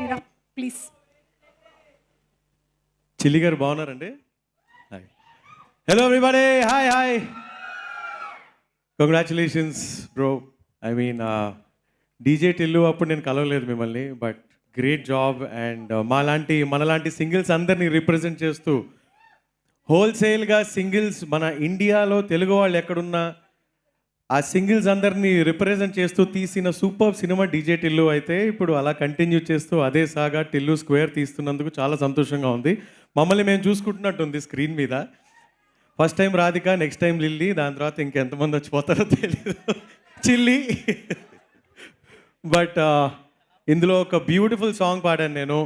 Sriram please చిల్లి గారు బాగున్నారండి? Hi. Hello everybody hi hi congratulations bro I mean DJ Tillu అప్పుడు నేను కలవలేదు మిమ్మల్ని బట్ గ్రేట్ జాబ్ అండ్ మాలాంటి మనలాంటి సింగిల్స్ అందరినీ రిప్రజెంట్ చేస్తూ హోల్సేల్గా సింగిల్స్ మన ఇండియాలో తెలుగు వాళ్ళు ఎక్కడున్నా ఆ సింగిల్స్ అందరినీ రిప్రజెంట్ చేస్తూ తీసిన సూపర్ సినిమా డీజే టిల్లు అయితే ఇప్పుడు అలా కంటిన్యూ చేస్తూ అదే సాగా టిల్లు స్క్వేర్ తీస్తున్నందుకు చాలా సంతోషంగా ఉంది. మమ్మల్ని మేము చూసుకుంటున్నట్టుంది స్క్రీన్ మీద. First time Radhika next time Lilly దాని తర్వాత ఇంకెంతమంది వచ్చిపోతారో తెలియదు చిల్లి. బట్ ఇందులో ఒక బ్యూటిఫుల్ సాంగ్ పాడాను నేను.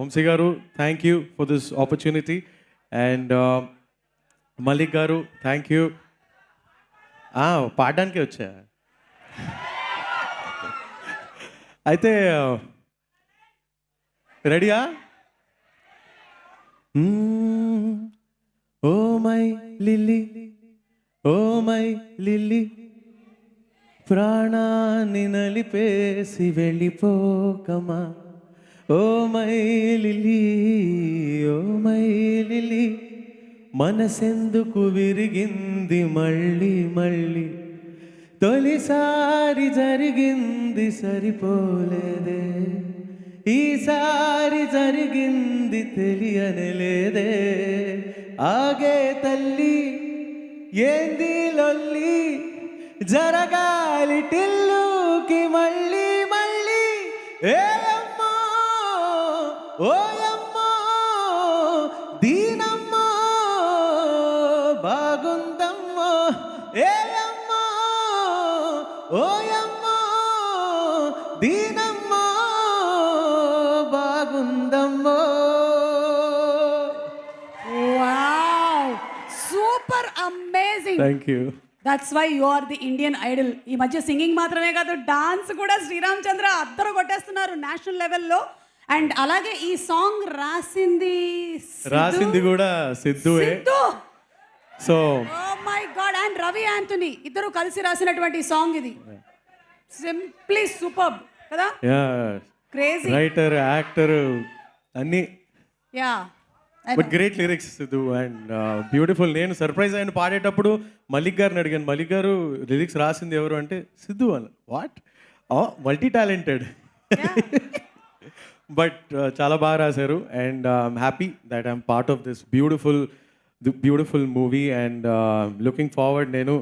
వంశీ గారు thank you for this opportunity and Malik గారు థ్యాంక్ యూ పాడడానికి వచ్చా. అయితే రెడీయా? Oh my lily oh my lily ప్రాణాన్ని నలిపేసి వెళ్ళిపోకమా oh my lily oh my lily. మనసెందుకు విరిగింది మళ్ళీ మళ్ళీ? తొలిసారి జరిగింది సరిపోలేదే. ఈసారి జరిగింది తెలియనిలేదే. ఆగే తల్లి ఏంది లొల్లి? జరగాలి టిల్లుకి మళ్ళీ మళ్ళీ. ఏయమ్మో ఓ ఓయమ్మో దీనమ్మో బాగుందమ్మో. Super amazing thank you that's why you are the Indian idol ఈ మధ్య సింగింగ్ మాత్రమే కాదు డాన్స్ కూడా శ్రీరామ్ చంద్ర అద్దరు కొట్టేస్తున్నారు నేషనల్ లెవెల్లో అండ్ అలాగే ఈ సాంగ్ రాసింది. రాసింది కూడా సిద్ధువే. Siddhu. So oh my god and Ravi Antony ఇద్దరు కలిసి రాసినటువంటి సాంగ్ ఇది. సింప్లీ సూపర్ కదా? క్రేజీ రైటర్ యాక్టర్ అన్నీ. Yeah but great lyrics Siddhu and beautiful నేను సర్ప్రైజ్ అయిన పాడేటప్పుడు మలిక్ గారిని అడిగాను మలిక్ గారు లిరిక్స్ రాసింది ఎవరు? అంటే సిద్ధు అని. వాట్ మల్టీ టాలెంటెడ్ బట్ చాలా బాగా రాశారు. And I'm happy that I'm part of this beautiful beautiful movie and looking forward నేను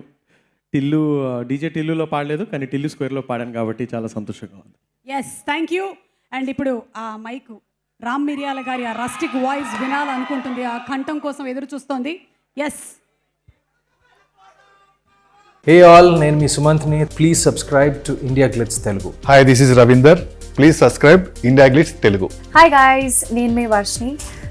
టిల్లు డీజే టిల్లులో పాడలేదు కానీ టిల్లు స్క్వేర్లో పాడాను కాబట్టి చాలా సంతోషంగా ఉంది. ఎస్ థ్యాంక్ యూ అండ్ ఇప్పుడు ఆ మైక్ రామ్ మిరియాల గారి ఆ రస్టిక్ వాయిస్ వినాలనుకుంటుంది ఆ కంఠం కోసం ఎదురు చూస్తోంది. ఎస్ హే ఆల్ నేను మీ సుమంత్ని. Please subscribe to India Glitz Telugu hi this is Ravinder please subscribe India Glitz Telugu hi guys నేను మీ Varshini